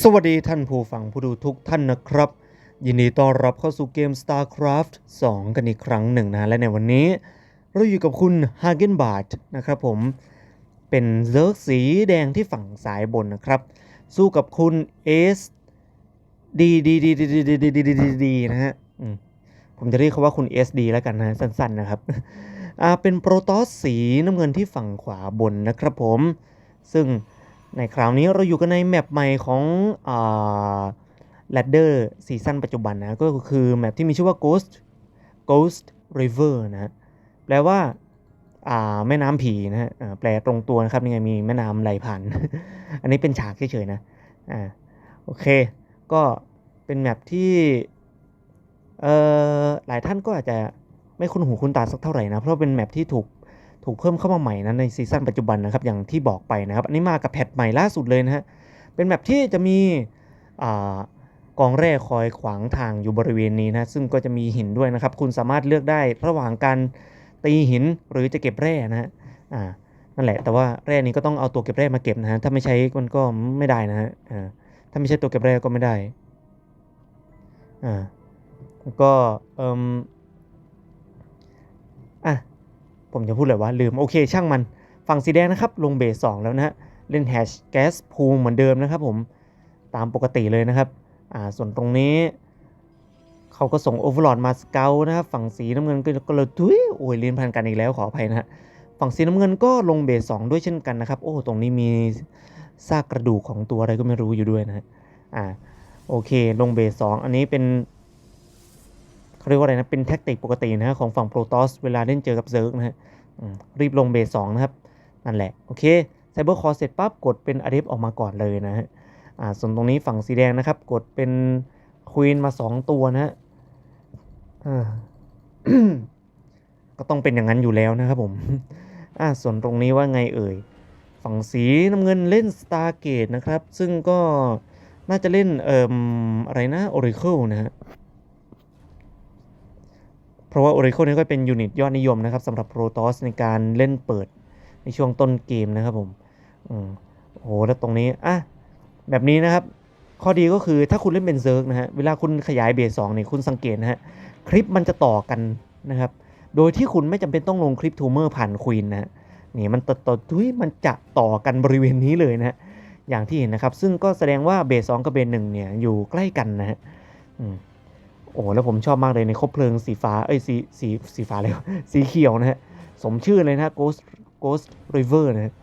สวัสดีท่านผู้ฟังผู้ดูทุกท่านนะครับ ยินดีต้อนรับเข้าสู่เกม StarCraft 2 กันอีกครั้งหนึ่งนะและในวันนี้ เราอยู่กับคุณ h a g e n b a r t นะครับผมเป็นเซิร์กสีแดงที่ฝั่งซ้ายบนนะครับ สู้กับคุณเอสดีดีดีดีดีดีดีดีดีดีนะฮะผมจะเรียกเขาว่าคุณ SD แล้วกันนะสั้นๆนะครับอ่าเป็นโปรตอสสีน้ำเงินที่ฝั่งขวาบนนะครับผม ซึ่ง ในคราวนี้เราอยู่กันในแมปใหม่ของอ่า Ladder ซีซั่นปัจจุบันนะ ก็คือแมปที่มีชื่อว่า Ghost Ghost River นะแปลว่าอ่าแม่น้ำผีนะฮะแปลตรงตัวนะครับนี่ไงมีแม่น้ำไหลผ่าน อันนี้เป็นฉากเฉยๆนะอ่าโอเค ก็เป็นแมปที่เอ่อหลายท่านก็อาจจะไม่คุ้นหูคุ้นตาสักเท่าไหร่นะ เพราะเป็นแมปที่ถูก ถูกเพิ่มเข้ามาใหม่นะในซีซั่นปัจจุบันนะครับอย่างที่บอกไปนะครับ อันนี้มากับแพทใหม่ล่าสุดเลยนะฮะเป็นแบบที่จะมีอกองแร่คอยขวางทางอยู่บริเวณนี้นะซึ่งก็จะมีหินด้วยนะครับ คุณสามารถเลือกได้ระหว่างการตีหินหรือจะเก็บแร่นะฮะอ่านั่นแหละแต่ว่าแร่นี้ก็ต้องเอาตัวเก็บแร่มาเก็บนะฮะถ้าไม่ใช้มันก็ไม่ได้นะฮะอ่าถ้าไม่ใช่ตัวเก็บแร่ก็ไม่ได้อ่าแล้วก็เอ่อ ผมจะพูดเลยว่าลืมโอเคช่างมัน ฝั่งสีแดงนะครับ ลงเบสสองแล้วนะฮะเล่นแฮชแก๊สพูเหมือนเดิมนะครับผมตามปกติเลยนะครับอ่าส่วนตรงนี้ เขาก็ส่งโอเวอร์ลอดมาสเกลนะครับฝั่งสีน้ำเงินก็ก็เลยทุยโอ้ยเลียนพันกันอีกแล้วขออภัยนะฮะฝั่งสีน้ำเงินก็ลงเบสสองด้วยเช่นกันนะครับ โอ้ตรงนี้มีซากกระดูกของตัวอะไรก็ไม่รู้อยู่ด้วยนะฮะอ่าโอเค ลงเบสสองอันนี้เป็น เขาเรียกว่าอะไรนะ เป็นแท็กติกปกตินะฮะของฝั่งโปรตอสเวลาเล่นเจอกับเซิร์กนะฮะรีบลงเบสสองนะครับ นั่นแหละ โอเคไซเบอร์คอร์เสร็จปั๊บกดเป็นอเดฟออกมาก่อนเลยนะฮะอ่าส่วนตรงนี้ฝั่งสีแดงนะครับ กดเป็นควีนมา 2 ตัวนะฮะอ่าก็ต้องเป็นอย่างนั้นอยู่แล้วนะครับผมอ่าส่วนตรงนี้ว่าไงเอ่ย ฝั่งสีน้ำเงินเล่น Stargate นะครับ ซึ่งก็น่าจะเล่นเอ่มอะไรนะ Oracle นะฮะ เพราะว่า Oracle นี่ก็เป็นยูนิตยอดนิยมนะครับสำหรับ Protoss ในการเล่นเปิดในช่วงต้นเกมนะครับผมอโอ้โหแล้วตรงนี้อะแบบนี้นะครับ ข้อดีก็คือถ้าคุณเล่นเป็นเซิร์กนะฮะเวลาคุณขยายเบสสองเนี่ยคุณสังเกตนะฮะคลิปมันจะต่อกันนะครับ โดยที่คุณไม่จำเป็นต้องลงคลิปทูเมอร์ผ่านควีนนะฮะนี่มันต่อต่อทุยมันจะต่อกันบริเวณนี้เลยนะฮะอย่างที่เห็นนะครับ ซึ่งก็แสดงว่าเบสสองกับเบสหนึ่งเนี่ยอยู่ใกล้กันนะฮะอืม โอ้แล้วผมชอบมากเลยในคบเพลิงสีฟ้า เอ้ยสีสีสีฟ้าเลยสีเขียวนะฮะ สมชื่อเลยนะ Ghost Ghost River นะฮะ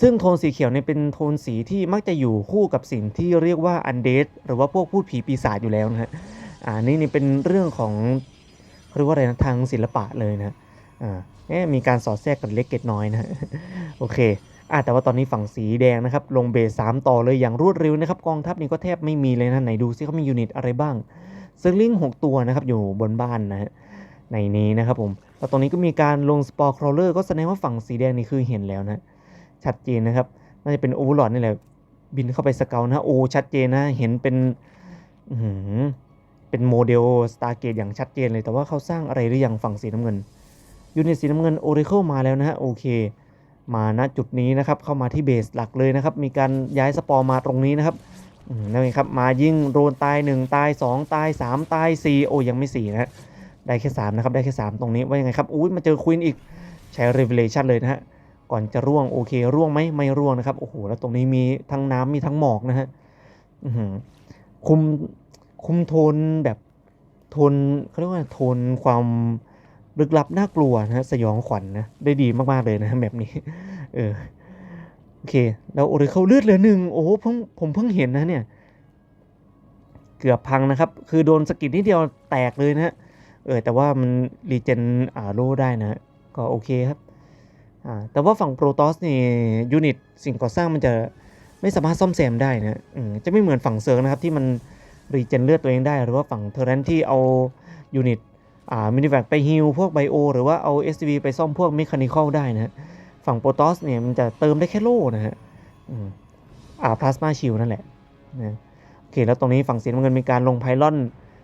ซึ่งโทนสีเขียวเนี่ยเป็นโทนสีที่มักจะอยู่คู่กับสิ่งที่เรียกว่า Undead หรือว่าพวกพูดผีปีศาจอยู่แล้วนะฮะอ่านี่นี่เป็นเรื่องของเรียกว่าอะไรนะทางศิลปะเลยนะอ่าเอ๊มีการสอดแทรกกันเล็กเก็ดน้อยนะโอเค อะแต่ว่าตอนนี้ฝั่งสีแดงนะครับลงเบสสามต่อเลยอย่างรวดเร็วนะครับกองทัพนี่ก็แทบไม่มีเลยนะไหนดูซิเขามียูนิตอะไรบ้างซอร์ลิงหกตัวนะครับอยู่บนบ้านนะฮะในนี้นะครับผมแล้วตรงนี้ก็มีการลงสปอร์ครอลเลอร์ก็แสดงว่าฝั่งสีแดงนี่คือเห็นแล้วนะชัดเจนนะครับน่าจะเป็นโอเวอร์ลอดนี่แหละบินเข้าไปสเกลนะโอ้ชัดเจนนะเห็นเป็นเป็นโมเดลสตาร์เกตอย่างชัดเจนเลยแต่ว่าเขาสร้างอะไรหรือยังฝั่งสีน้ำเงินยูนิตสีน้ำเงินโอเรเคิลมาแล้วนะฮะโอเค มาณจุดนี้นะครับเข้ามาที่เบสหลักเลยนะครับ มีการย้ายสปอร์มาตรงนี้นะครับนั่นเองครับมายิ่งโดนตาย 1 ตาย 2 ตาย 3 ตาย 4 โอ้ยังไม่ 4 นะฮะได้แค่ 3 นะครับ ได้แค่ 3 ตรงนี้ว่ายังไงครับอุ้ยมาเจอควีนอีกใช้ Revelation เลยนะฮะก่อนจะร่วงโอเค ร่วงไหมไม่ร่วงนะครับโอ้โหแล้วตรงนี้มีทั้งน้ำมีทั้งหมอกนะฮะคุมคุมโทนแบบโทนเขาเรียกว่าโทนความ ลึกลับน่ากลัวนะสยองขวัญนะได้ดีมากๆเลยนะแบบนี้ เออโอเคแล้วโอเรเคิลเลือดเหลือหนึ่งโอ้เพิ่งผมเพิ่งเห็นนะเนี่ย เกือบพังนะครับ คือโดนสกิดนิดเดียวแตกเลยนะเออแต่ว่ามันรีเจนอ่าโลได้นะ ก็โอเคครับอ่าแต่ว่าฝั่งโปรตอสนี่ยูนิตสิ่งก่อสร้างมันจะไม่สามารถซ่อมแซมได้นะอืมจะไม่เหมือนฝั่งเซิร์ฟนะครับที่มันรีเจนเลือดตัวเองได้ หรือว่าฝั่งเทอร์เรนที่เอายูนิต มินิแวกไปฮิลพวกไบโอหรือว่าเอา SCV ไปซ่อมพวกเมคานิคอลได้นะฮะฝั่งโปรตอสเนี่ยมันจะเติมได้แค่โล่นะฮะอ่าพลาสมาชิลนั่นแหละนะโอเค แล้วตรงนี้ฝั่งสีน้ำเงินมีการลงไพลอน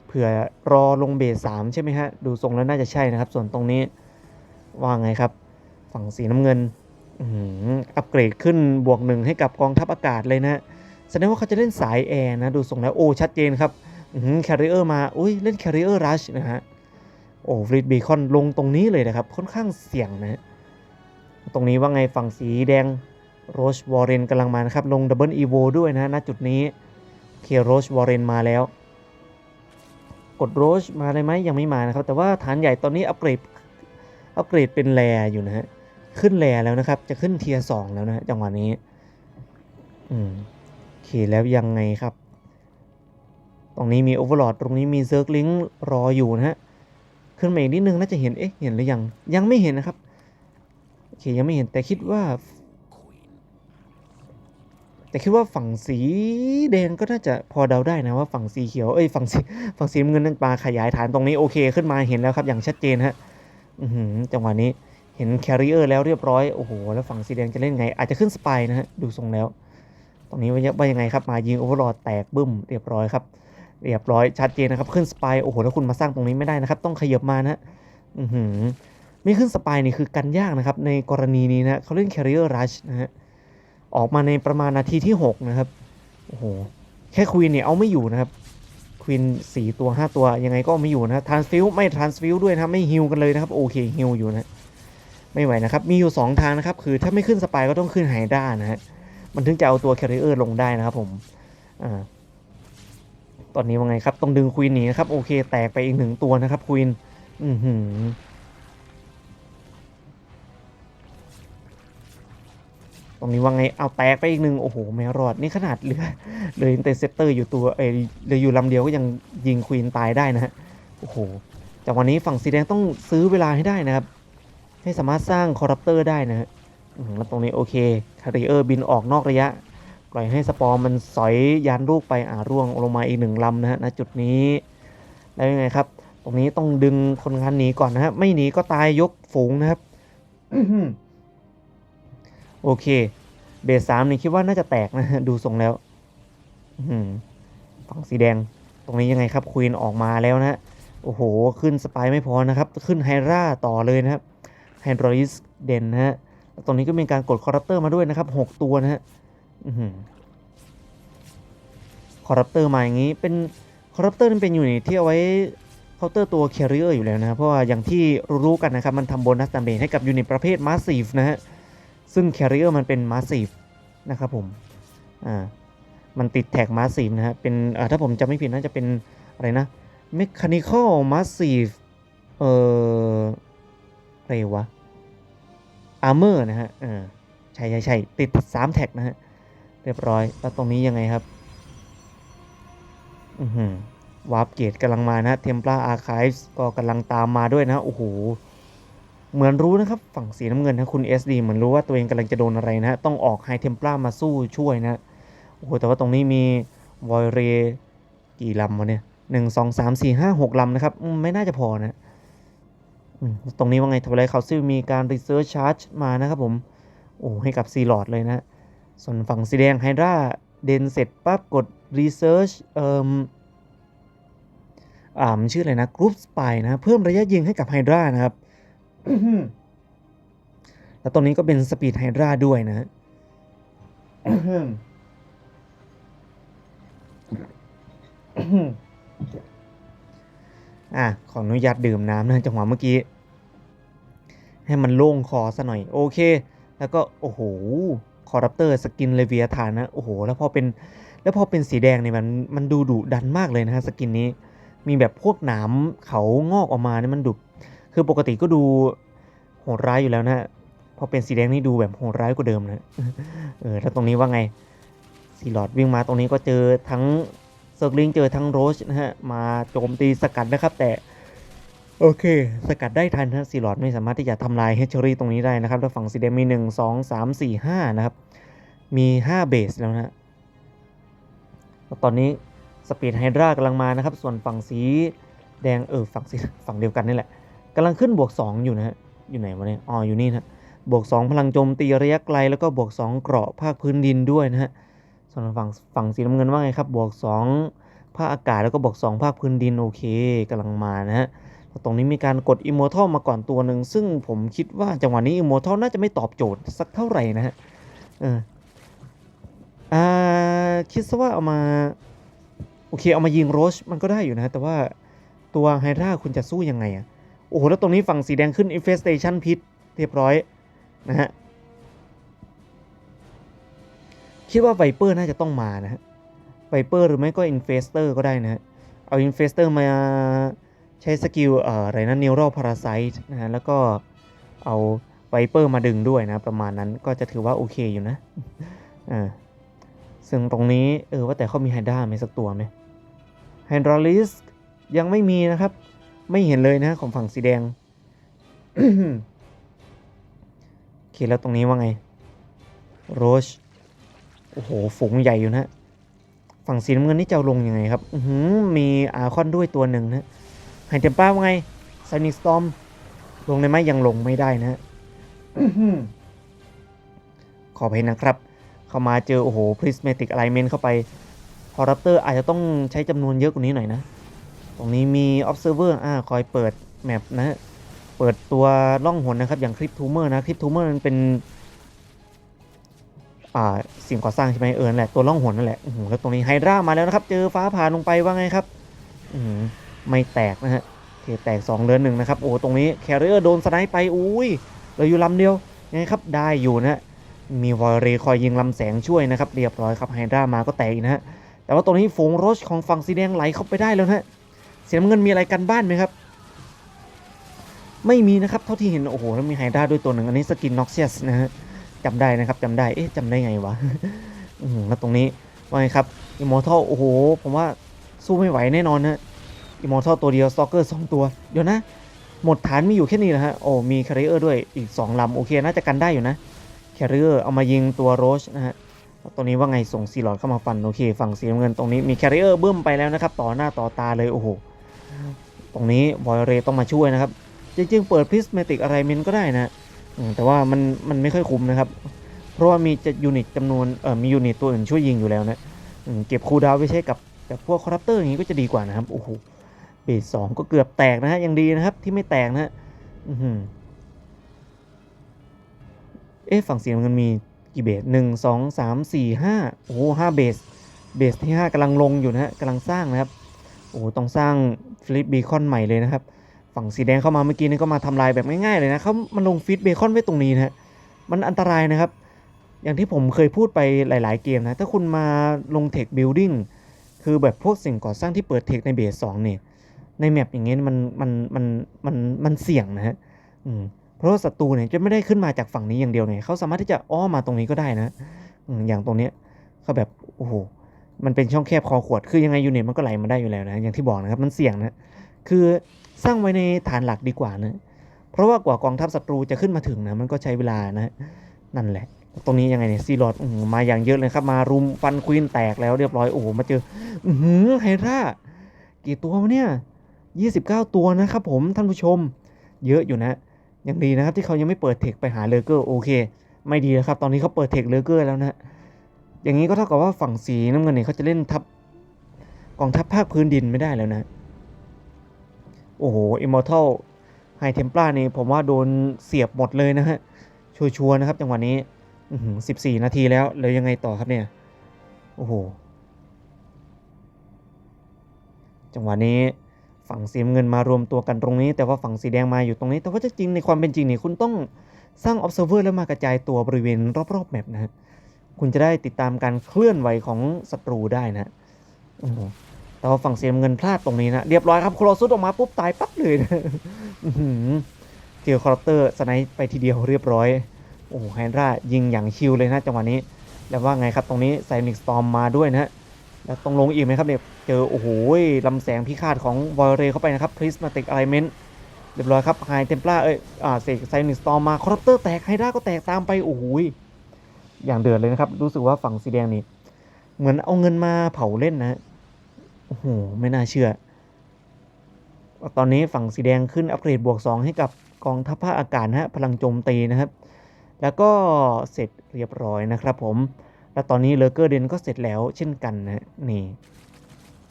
เผื่อรอลงเบสสามใช่ไหมฮะ ดูทรงแล้วน่าจะใช่นะครับ ส่วนตรงนี้ว่าไงครับ ฝั่งสีน้ำเงินอ,อัปเกรดขึ้นบวกหนึ่งให้กับกองทัพอากาศเลยนะแสดงว่าเขาจะเล่นสายแอร์นะ ดูทรงแล้วโอ้ชัดเจนครับแคริเออร์มา อุ้ยเล่นแคริเออร์รัชนะฮะ โอ้ฟรีดบีคอนลงตรงนี้เลยนะครับ ค่อนข้างเสี่ยงนะ ตรงนี้ว่าไงฝั่งสีแดงโรชวอร์เรนกำลังมานะครับ ลงดับเบิลอีโวด้วยนะณจุดนี้เคโรชวอร์เรนมาแล้ว กดโรชมาเลยไหมยังไม่มานะครับ แต่ว่าฐานใหญ่ตอนนี้อัปเกรดอัปเกรดเป็นแรอยู่นะฮะขึ้นแรแล้วนะครับ จะขึ้นเทียร์สองแล้วนะฮะจังหวะนี้ อืมโอเคแล้วยังไงครับ ตรงนี้มีโอเวอร์ลอดตรงนี้มีเซิร์กลิงรออยู่นะฮะ ขึ้นมาอีกนิดนึงน่าจะเห็น เอ๊ะ เห็นหรือยัง ยังไม่เห็นนะครับ โอเค ยังไม่เห็น แต่คิดว่า แต่คิดว่าฝั่งสีแดงก็น่าจะพอเดาได้นะว่าฝั่งสีเขียว เอ้ย ฝั่งสีฝั่งสีเงินนั่นปลาขยายฐานตรงนี้โอเคขึ้นมาเห็นแล้วครับ อย่างชัดเจนฮะ อือจังหวะนี้ เห็นแคริเออร์แล้วเรียบร้อย โอ้โห แล้วฝั่งสีแดงจะเล่นไง อาจจะขึ้นสไปนะฮะ ดูทรงแล้ว ตรงนี้ว่าว่ายังไงครับ มายิงโอเวอร์ลอดแตกบึ้ม เรียบร้อยครับ เรียบร้อยชัดเจนนะครับขึ้นสปายโอ้โหแล้วคุณมาสร้างตรงนี้ไม่ได้นะครับ ต้องขยับมานะอือหือไม่ขึ้นสปายนี่คือกันยากนะครับ ในกรณีนี้นะเขาเล่นแคริเออร์รัชนะฮะออกมาในประมาณนาทีที่ 6 นะครับโอ้โหแค่ควีนเนี่ยเอาไม่อยู่นะครับควีนสี่ตัวห้าตัวยังไงก็ไม่อยู่นะทรานสฟิลไม่ทรานสฟิลด้วยนะไม่ฮิวกันเลยนะครับโอเคฮิวอยู่นะไม่ไหวนะครับมีอยู่ 2 ทางนะครับคือถ้าไม่ขึ้นสปายก็ต้องขึ้นไฮด้านะฮะมันถึงจะเอาตัวแคริเออร์ลงได้นะครับผมอ่า อนนี้ว่าไงครับต้องดึงควีนหนีนะครับโอเคแตกไปอีกหนึ่งตัวนะครับควีนอือหือตรงนี้ว่าไงเอาแตกไปอีกหนึ่งโอ้โหไม่รอดนี่ขนาดเหลือเหลยอินเตอร์เซปเตอร์อยู่ตัวเอยเหลืออยู่ลำเดียวก็ยังยิงควีนตายได้นะฮะโอ้โหจากวันนี้ฝั่งสีแดงต้องซื้อเวลาให้ได้นะครับ ให้สามารถสร้างคอร์รัปเตอร์ได้นะฮะแล้วตรงนี้โอเคคาริเออร์บินออกนอกระยะ ปล่อยให้สปอร์มันสอยยานลูกไปอ่าร่วงลงมาอีกหนึ่งลำนะฮะณจุดนี้แล้วยังไงครับ ตรงนี้ต้องดึงคนงานหนีก่อนนะฮะไม่หนีก็ตายยกฝูงนะครับโอเค เบสสามนี่คิดว่าน่าจะแตกนะฮะดูทรงแล้วฝั่งสีแดง ตรงนี้ยังไงครับควีนออกมาแล้วนะฮะโอ้โห ขึ้นสปายไม่พอนะครับ ขึ้นไฮราต่อเลยนะครับไฮดรอลิสเด่นนะฮะตรงนี้ก็มีการกดคอร์รัปเตอร์มาด้วยนะครับ 6 ตัวนะฮะ คอร์รัปเตอร์มาอย่างนี้ เป็นคอร์รัปเตอร์นั่นเป็นอยูนิตที่เอาไว้เคาน์เตอร์ตัวแคริเออร์อยู่แล้วนะครับเพราะว่าอย่างที่รู้กันนะครับ มันทำโบนัสดาเมจให้กับยูนิตประเภทมาสซีฟนะฮะ ซึ่งแคริเออร์มันเป็นมาสซีฟนะครับผม อ่า มันติดแท็กมาสซีฟนะฮะ เป็นอ่าถ้าผมจำไม่ผิดน่าจะเป็นอะไรนะ Mechanical Massive เอ่ออะไรวะ Armor นะฮะ เออ ใช่ใช่ใช่ติดสามแท็กนะฮะ รียบร้อย แล้วตรงนี้ยังไงครับ อือหือวาร์ปเกตกำลังมานะ Templar Archives ก็กำลังตามมาด้วยนะ โอ้โห เหมือนรู้นะครับ ฝั่งสีน้ำเงินนะคุณ SD เหมือนรู้ว่าตัวเองกำลังจะโดนอะไรนะ ต้องออกไฮเทมปลามาสู้ช่วยนะ โอ้โห แต่ว่าตรงนี้มีวอยเรกี่ลำวะเนี่ยหนึ่งสองสามสี่ห้าหกลำนะครับอืมไม่น่าจะพอนะอตรงนี้ว่าไงทำอะไรเขาซิลมีการรีเซิร์ชชาร์จมานะครับผม โอ้ให้กับซีลอดเลยนะ ส่วนฝั่งสีแดงไฮดราเดนเสร็จปั๊บกดรีเซิร์ชเอ่มอ่ามันชื่ออะไรนะกรุ๊ปสปายนะเพิ่มระยะยิงให้กับไฮดรานะครับ แล้วตรงนี้ก็เป็นสปีดไฮดราด้วยนะฮะอะ ขออนุญาตดื่มน้ำนะจังหวะเมื่อกี้ ให้มันโล่งคอซะหน่อย โอเค แล้วก็ โอ้โห คอร์รัปเตอร์สกินเลเวียฐานนะ โอ้โห แล้วพอเป็น แล้วพอเป็นสีแดงเนี่ยมันมันดูดุดันมากเลยนะฮะสกินนี้ มีแบบพวกหนามเขางอกออกมาเนี่ยมันดุคือปกติก็ดูโหดร้ายอยู่แล้วนะฮะพอเป็นสีแดงนี่ดูแบบโหดร้ายกว่าเดิมนะ เออแล้วตรงนี้ว่าไงสีหลอดวิ่งมาตรงนี้ก็เจอทั้งเซิร์กลิงเจอทั้งโรชนะฮะมาโจมตีสกัดนะครับแต่ โอเค สกัดได้ทันฮะสีหลอดไม่สามารถที่จะทำลายเฮชเชอรี่ตรงนี้ได้นะครับแล้วฝั่งสีแดงมี 1 2 3 4 5 นะครับ มี 5 เบสแล้วนะตอนนี้สปีดไฮดรากำลังมานะครับ ส่วนฝั่งสีแดงเออฝั่งสีฝั่งเดียวกันนี่แหละกำลังขึ้นบวก 2 อยู่นะฮะอยู่ไหนวะเนี่ยอ๋ออยู่นี่นะบวก 2 พลังโจมตีระยะไกลแล้วก็บวก 2 เกราะภาคพื้นดินด้วยนะฮะส่วนฝั่งฝั่งสีน้ำเงินว่าไงครับบวก 2 ภาคอากาศแล้วก็บวก 2 ภาคพื้นดินโอเคกำลังมานะฮะ ตรงนี้มีการกด Immortal มาก่อนตัวหนึ่งซึ่งผมคิดว่าจังหวะนี้ Immortal น่าจะไม่ตอบโจทย์สักเท่าไหร่นะฮะเอออ่าคิดซะว่าเอามา โอเคเอามายิงโรชมันก็ได้อยู่นะแต่ว่าตัวไฮดราคุณจะสู้ยังไงอะโอ้โห แล้วตรงนี้ฝั่งสีแดงขึ้น Infestation พิษเรียบร้อยนะฮะ คิดว่าไวเปอร์น่าจะต้องมานะฮะไวเปอร์หรือไม่ก็ Infestor ก็ได้นะฮะ เอา Infestor มา ใช้สกิลอะไรนะ Neural Parasite นะฮะแล้วก็เอาไวเปอร์มาดึงด้วยนะประมาณนั้นก็จะถือว่าโอเคอยู่นะอ่าซึ่งตรงนี้เออว่าแต่เขามีไฮด้าไหมสักตัวไหมไฮดรอลิสยังไม่มีนะครับ ไม่เห็นเลยนะของฝั่งสีแดงโอเคแล้วตรงนี้ว่าไงโรชโอ้โหฝูงใหญ่อยู่นะ ฝั่งสีน้ำเงินนี่จะลงยังไงครับ มีอาคอนด้วยตัวหนึ่งนะ ไฮเทมป้าว่าไงไซนิสตอมลงได้ไหมยังลงไม่ได้นะขอเพนนะครับ เข้ามาเจอ โอ้โห prismatic alignment เข้าไป corruptor อาจจะต้องใช้จำนวนเยอะกว่านี้หน่อยนะ ตรงนี้มี observer อ่าคอยเปิดแมปนะ เปิดตัวล่องหนนะครับ อย่าง crypt tumor นะ crypt tumor มันเป็น อ่า สิ่งก่อสร้างใช่ไหมเออนั่นแหละ ตัวล่องหนนั่นแหละโอ้โหแล้วตรงนี้ไฮดรามาแล้วนะครับ เจอฟ้าผ่าลงไปว่าไงครับ อืม ไม่แตกนะฮะเคแตก2เลือนหนึ่งนะครับ โอ้ตรงนี้แคริเออร์โดนสไนป์ไปอุ้ยเหลือยู่ลำเดียวยังไงครับได้อยู่นะฮะมีวอลเรคอยยิงลำแสงช่วยนะครับ เรียบร้อยครับไฮดรามาก็แตกอีกนะฮะแต่ว่าตรงนี้ฝูงโรชของฝั่งสีแดงไหลเข้าไปได้แล้วนะฮะสีน้ำเงินมีอะไรกันบ้านไหมครับ ไม่มีนะครับเท่าที่เห็นโอ้โหแล้วมีไฮดราด้วยตัวหนึ่งอันนี้สกินน็อกเซียสนะฮะจำได้นะครับจำได้เอ๊ะจำได้ไงวะแล้วตรงนี้ว่าไงครับอิมมอร์ทัลโอ้โห ผมว่าสู้ไม่ไหวแน่นอนนะ อิมมอร์ทัลตัวเดียวสตอกเกอร์สองตัว เดี๋ยวนะ หมดฐานมีอยู่แค่นี้นะฮะ โอ้ มีคาริเออร์ด้วยอีก 2ลำโอเค น่าจะกันได้อยู่นะแคริเออร์เอามายิงตัวโรชนะฮะแล้วนี้ว่าไงส่งซีหลอดเข้ามาฟัน โอเค ฝั่งสีน้ำเงินตรงนี้มีแคริเออร์บึ้มไปแล้วนะครับ ต่อหน้าต่อตาเลย โอ้โห ตรงนี้บอยเรต้องมาช่วยนะครับ จริงๆ เปิดพ r ิสเมติกอะไรเมนก็ได้นะแต่ว่ามันมันไม่ค่อยคุ้มนะครับ เพราะว่ามีจะยูนิตจำนวนเอ่อมียูนิตตัวอื่นช่วยยิงอยู่แล้วนะเก็บคูดาวไว้ใช้กับกับพวกคอร์รัปเตอร์อย่างนี้ก็จะดีกว่านะครับ โอ้โห เบสสองก็เกือบแตกนะฮะยังดีนะครับที่ไม่แตกนะฮะเอ๊ะฝั่งสีน้ำเงินมีกี่เบสหนึ่งสองสามสี่ห้าโอ้โหห้าเบสเบสที่ห้ากำลังลงอยู่นะฮะกำลังสร้างนะครับโอ้ต้องสร้างฟลิปเบคอนใหม่เลยนะครับ ฝั่งสีแดงเข้ามาเมื่อกี้นี่ก็มาทำลายแบบง่ายๆเลยนะเขามันลงฟิตเบคอนไว้ตรงนี้นะฮะมันอันตรายนะครับ อย่างที่ผมเคยพูดไปหลาย ๆ เกมนะ ถ้าคุณมาลงเทคบิลดิ้งคือแบบพวกสิ่งก่อสร้างที่เปิดเทคในเบสสองเนี่ย ในแมปอย่างเงี้ยมันมันมันมันมันเสี่ยงนะฮะเพราะว่าศัตรูเนี่ยจะไม่ได้ขึ้นมาจากฝั่งนี้อย่างเดียวเนี่ยเขาสามารถที่จะอ้อมาตรงนี้ก็ได้นะอย่างตรงเนี้ยเขาแบบโอ้โหมันเป็นช่องแคบคอขวดคือยังไงยูนิตมันก็ไหลมาได้อยู่แล้วนะอย่างที่บอกนะครับมันเสี่ยงนะคือสร้างไว้ในฐานหลักดีกว่านะเพราะว่ากว่ากองทัพศัตรูจะขึ้นมาถึงนะมันก็ใช้เวลานะนั่นแหละ ตรงนี้ยังไงเนี่ยซีลอดมาอย่างเยอะเลยครับ มารุมฟันควีนแตกแล้วเรียบร้อยโอ้โหมาเจอ อือหือไฮร่ากี่ตัววะเนี่ย 29 ตัวนะครับผมท่านผู้ชม เยอะอยู่นะ ยังดีนะครับที่เขายังไม่เปิดเทคไปหาเลเกอร์โอเค ไม่ดีแล้วครับ ตอนนี้เขาเปิดเทคเลเกอร์แล้วนะอย่างนี้ก็เท่ากับว่าฝั่งสีน้ำเงินเนี่ยเขาจะเล่นทัพกองทัพภาคพื้นดินไม่ได้แล้วนะ โอ้โห Immortal High Templar นี่ผมว่าโดนเสียบหมดเลยนะฮะ ชัวร์ๆนะครับจังหวะนี้สิบสี่นาทีแล้ว แล้วยังไงต่อครับเนี่ย โอ้โห จังหวะนี้ ฝั่งสีเงินมารวมตัวกันตรงนี้ แต่ว่าฝั่งสีแดงมาอยู่ตรงนี้ แต่ว่าจริงในความเป็นจริงนี่คุณต้องสร้าง observer แล้วมากระจายตัวบริเวณรอบๆแมปนะฮะคุณจะได้ติดตามการเคลื่อนไหวของศัตรูได้นะอแต่ว่าฝั่งเสียเงินพลาดตรงนี้นะ เรียบร้อยครับโคลอสุดออกมาปุ๊บตายปั๊บเลยนะเจอคอร์ปเตอร์สไนป์ไปทีเดียวเรียบร้อย โอ้โหไฮดรายิงอย่างชิลเลยนะจังหวะนี้ แล้วว่าไงครับตรงนี้ไซนิกสตอมมาด้วยนะ แล้วตรงลงอีกไหมครับเนี่ยเจอโอ้โหลำแสงพิฆาตของวอลเรเข้าไปนะครับพริสมาติกอะไรเมนต์เรียบร้อยครับไฮเทมปลาเอ้ยอ่าเสกไซนิสตอมมาคอร์ปเตอร์แตกไฮดราก็แตกตามไปโอ้โหอย่างเดือดเลยนะครับ รู้สึกว่าฝั่งสีแดงนี่เหมือนเอาเงินมาเผาเล่นนะโอ้โหไม่น่าเชื่อ ตอนนี้ฝั่งสีแดงขึ้นอัปเกรดบวก 2 ให้กับกองทัพภาคอากาศนะฮะพลังโจมตีนะครับ แล้วก็เสร็จเรียบร้อยนะครับผม แล้วตอนนี้เลเกอร์เดนก็เสร็จแล้วเช่นกันนะนี่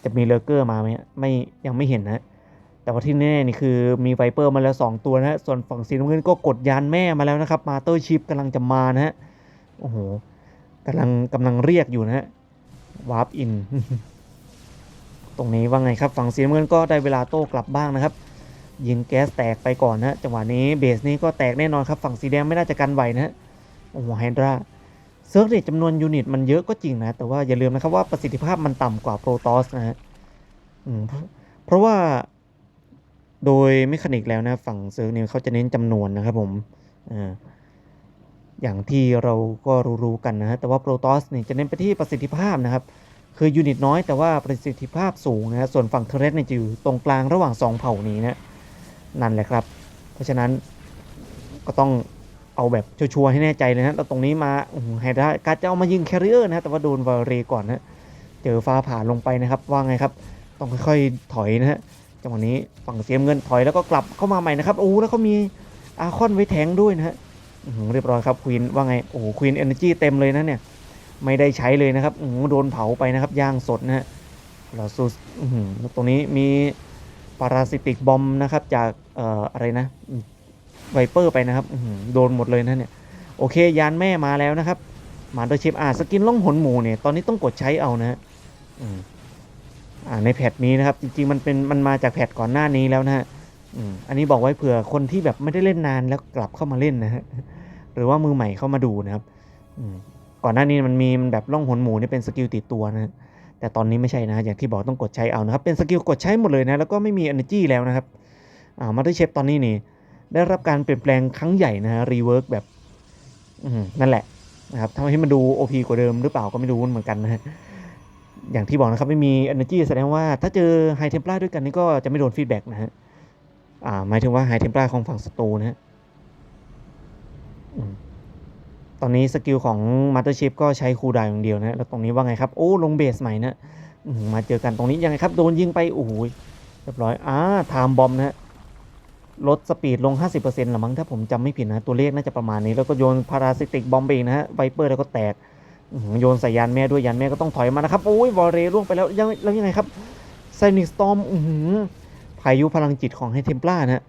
จะมีเลเกอร์มาไหมไม่ยังไม่เห็นนะแต่ว่าที่แน่ๆนี่คือมีไวเปอร์มาแล้ว 2 ตัวนะส่วนฝั่งสีน้ำเงินก็กดยานแม่มาแล้วนะครับมาเตอร์ชิปกำลังจะมานะฮะโอ้โหกำลังกำลังเรียกอยู่นะฮะวาร์ปอินตรงนี้ว่าไงครับฝั่งสีน้ำเงินก็ได้เวลาโต้กลับบ้างนะครับ ยิงแก๊สแตกไปก่อนนะฮะจังหวะนี้เบสนี้ก็แตกแน่นอนครับ ฝั่งสีแดงไม่น่าจะกันไหวนะฮะโอ้โหไฮดรา เซิร์ฟเนี่ยจำนวนยูนิตมันเยอะก็จริงนะ แต่ว่าอย่าลืมนะครับว่าประสิทธิภาพมันต่ำกว่าโปรตอสนะฮะเพราะว่าโดยเมคานิกแล้วนะ ฝั่งเซิร์ฟเนี่ยเขาจะเน้นจำนวนนะครับผมอย่างที่เราก็รู้ๆกันนะฮะแต่ว่าโปรตอสเนี่ยจะเน้นไปที่ประสิทธิภาพนะครับ คือยูนิตน้อยแต่ว่าประสิทธิภาพสูงนะฮะส่วนฝั่งเทเรสเนี่ยจะอยู่ตรงกลางระหว่างสองเผ่านี้นะนั่นแหละครับ เพราะฉะนั้นก็ต้อง เอาแบบชัวร์ให้แน่ใจเลยนะแล้วตรงนี้มาโอ้โหไฮดราการจะเอามายิงแคริเออร์นะแต่ว่าโดนวาเรก่อนนะเจอฟ้าผ่าลงไปนะครับว่าไงครับ ต้องค่อยๆถอยนะฮะจังหวะนี้ฝั่งเสียมเงินถอยแล้วก็กลับเข้ามาใหม่นะครับโอ้แล้วเขามีอาคอนไว้แทงด้วยนะฮะเรียบร้อยครับควีนว่าไงโอ้ควีนเอเนจีเต็มเลยนะเนี่ยไม่ได้ใช้เลยนะครับอื้อหือโดนเผาไปนะครับย่างสดนะฮะลาซูสตรงนี้มีปาราซิติกบอมนะครับจากอออะไรนะ ไวเปอร์ไปนะครับโดนหมดเลยนะเนี่ย โอเค ยานแม่มาแล้วนะครับมาโดยชิปอ่าสกินล่องหนหมูเนี่ย ตอนนี้ต้องกดใช้เอานะฮะอ่าในแพทนี้นะครับ จริง ๆ มันเป็นมันมาจากแพทก่อนหน้านี้แล้วนะฮะอันนี้บอกไว้เผื่อคนที่แบบไม่ได้เล่นนานแล้วกลับเข้ามาเล่นนะฮะหรือว่ามือใหม่เข้ามาดูนะครับก่อนหน้านี้มันมีมันแบบล่องหนหมูนี่เป็นสกิลติดตัวนะฮะแต่ตอนนี้ไม่ใช่นะฮะอย่างที่บอกต้องกดใช้เอานะครับ เป็นสกิลกดใช้หมดเลยนะแล้วก็ไม่มี energy แล้วนะครับอ่ามาด้วยเชฟตอนนี้นี่ ได้รับการเปลี่ยนแปลงครั้งใหญ่นะฮะรีเวิร์กแบบนั่นแหละนะครับทำให้มันดู OP กว่าเดิมหรือเปล่าก็ไม่รู้เหมือนกันนะฮะอย่างที่บอกนะครับไม่มี energy แสดงว่าถ้าเจอ high templar ด้วยกันนี่ก็จะไม่โดน feedback นะฮะอ่าหมายถึงว่า high templar ของฝั่งศัตรูนะฮะตอนนี้สกิลของ mothership ก็ใช้คูลดาวอย่างเดียวนะแล้วตรงนี้ว่าไงครับ โอ้ลงเบสใหม่นะมมาเจอกันตรงนี้ยังไงครับ โดนยิงไป โอ้โหเรียบร้อยอ่าไทม์บอมนะฮะ ลดสปีดลง 50%หรือมั้งถ้าผมจำไม่ผิดนะ ตัวเลขน่าจะประมาณนี้ แล้วก็โยนพาราซิติกบอมไปอีกนะฮะไวเปอร์แล้วก็แตกโยนใส่ยานแม่ด้วยยานแม่ก็ต้องถอยมานะครับ โอ้ยวอลเรย์ล่วงไปแล้วยังแล้วยังไงครับไซนิกสตอมอือหือพายุพลังจิตของไฮเทมปลานะฮะ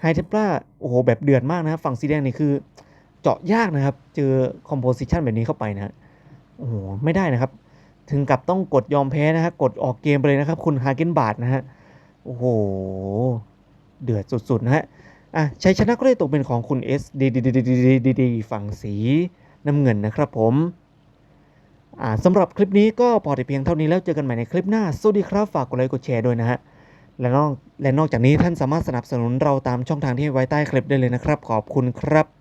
ไฮเทมปลาโอ้โหแบบเดือดมากนะฝั่งสีแดงนี่คือเจาะยากนะครับ เจอคอมโพสิชันแบบนี้เข้าไปนะฮะโอ้โหไม่ได้นะครับ ถึงกับต้องกดยอมแพ้นะฮะกดออกเกมไปเลยนะครับ คุณฮาเกนบาร์ดนะฮะโอ้โห เดือดสุดๆนะฮะอะชัยชนะก็ได้ตกเป็นของคุณ S ดีดีดีดีดีดีฝั่งสีน้ำเงินนะครับผมอ่าสำหรับคลิปนี้ก็พอแต่เพียงเท่านี้แล้วเจอกันใหม่ในคลิปหน้า สวัสดีครับ ฝากกดไลค์กดแชร์ด้วยนะฮะและนอกและนอกจากนี้ท่านสามารถสนับสนุนเราตามช่องทางที่ไว้ใต้คลิปได้เลยนะครับ ขอบคุณครับ